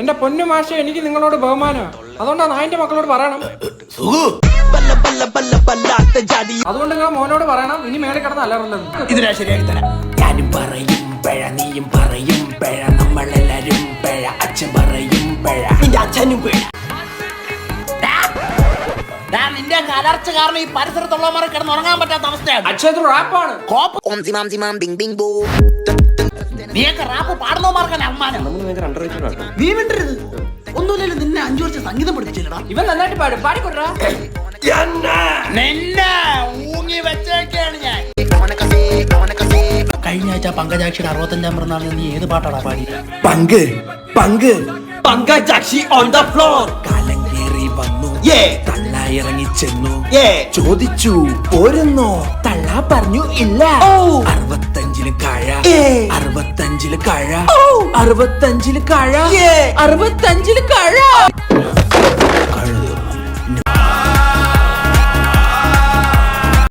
എന്റെ പൊന്നു മാഷ എനിക്ക് നിങ്ങളോട് ബഹുമാനം അതുകൊണ്ടാ നായന്റെ മക്കളോട് പറയണം. അതുകൊണ്ട് നിങ്ങൾ മോനോട് പറയണം ഇനി മേളിൽ കിടന്ന് അലറല്ലത് ഇതിനാ ശരിയാക്കി തരാം. ഞാനും പറയും പഴ നീയും പറയും പഴ നമ്മളെല്ലാരും പഴ അച്ഛൻ പറയും പഴ നിന്റെ അച്ഛനും പിഴ. നിന്റെ കലർച്ച കാരണം ഈ കിടന്ന് ഉറങ്ങാൻ പറ്റാത്ത അവസ്ഥയാണ്. റാപ്പാണ് കോപ്പ്. ബിങ് ബിങ്. നീയൊക്കെ റാപ്പ് പാടുന്നവന്മാർക്കാണ് അമ്മാനം നീ വിട്ടരുത് ഒന്നുമില്ലല്ലോ നിന്നെ അഞ്ചു വർഷം സംഗീതം പഠിപ്പിച്ചില്ലടാ. ഇവൻ നന്നായിട്ട് പാടും. പാടിക്കൊണ്ടാ നിന്നെ ഊങ്ങി വെച്ചേക്കാണ് ഞാൻ. കഴിഞ്ഞ ആഴ്ച പങ്കജാക്ഷിയുടെ അറുപത്തഞ്ചാം പിറന്നാളിൽ നീ ഏത് പാട്ടാടാ പാടി പങ്ക്. പങ്ക്. പങ്കജാക്ഷി ഓൺ ദ ഫ്ലോർ കാലം കേറി വന്നു. ഏ ഇറങ്ങി ചെന്നു ഏ. ചോദിച്ചു പോരുന്നോ? തള്ള പറഞ്ഞു ഇല്ല. അറുപത്തഞ്ചിൽ കാഴ. ഏ. അറുപത്തഞ്ചിൽ കാഴ. അറുപത്തഞ്ചിൽ കാഴ. അറുപത്തഞ്ചിൽ കഴ.